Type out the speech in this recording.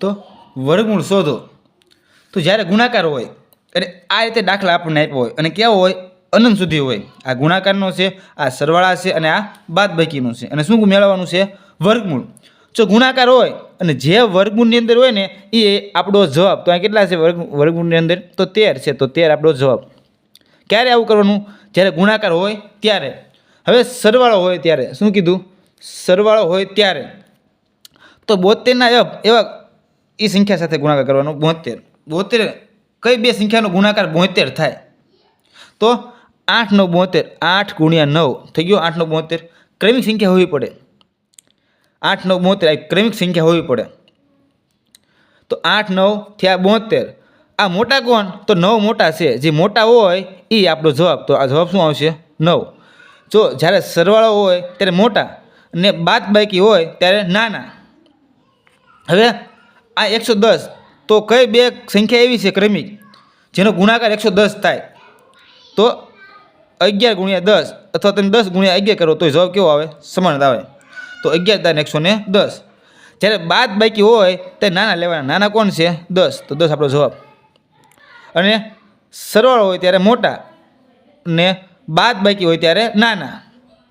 તો વર્ગમૂળ શોધો. તો જ્યારે ગુણાકાર હોય અને આ રીતે દાખલા આપણને આપ્યો હોય અને કેવો હોય? અનંત સુધી હોય. આ ગુણાકારનો છે, આ સરવાળા છે અને આ બાદબાકીનું છે. અને શું મેળવવાનું છે? વર્ગમૂળ. જો ગુણાકાર હોય અને જે વર્ગમૂળની અંદર હોય ને, એ આપણો જવાબ, તો આ કેટલા છે વર્ગ, વર્ગમૂળની અંદર? તો તેર છે, તો તેર આપણો જવાબ. ક્યારે આવું કરવાનું? જ્યારે ગુણાકાર હોય ત્યારે. હવે સરવાળો હોય ત્યારે. શું કીધું? સરવાળો હોય ત્યારે. તો બોતેરના અબ એવા એ સંખ્યા સાથે ગુણાકાર કરવાનો બોતેર. બોતેર કઈ બે સંખ્યાનો ગુણાકાર બોતેર થાય? તો આઠ નવ બોતેર, આઠ ગુણ્યા નવ, થઈ ગયો આઠ નવ બોતેર. ક્રમિક સંખ્યા હોવી પડે. આઠ નવ બોતેર, આ ક્રમિક સંખ્યા હોવી પડે. તો આઠ નવ થયા બોતેર. આ મોટા કોણ? તો નવ મોટા છે. જે મોટા હોય એ આપણો જવાબ. તો આ જવાબ શું આવશે? નવ. જો જ્યારે સરવાળો હોય, ત્યારે મોટા. અને બાદ બાકી હોય, ત્યારે નાના. હવે આ એકસો દસ. તો કઈ બે સંખ્યા એવી છે ક્રમિક? જેનો ગુણાકાર એકસો દસ થાય. તો અગિયાર ગુણ્યા દસ અથવા તમે દસ ગુણ્યા અગિયાર કરો તો જવાબ કેવો આવે? સમાન આવે. તો અગિયાર દાન એકસો ને દસ. જ્યારે બાદ બાકી હોય તે નાના લેવાના. નાના કોણ છે? દસ. તો દસ આપણો જવાબ. અને સરવાળો હોય ત્યારે મોટા. ને બાદ બાકી હોય ત્યારે નાના.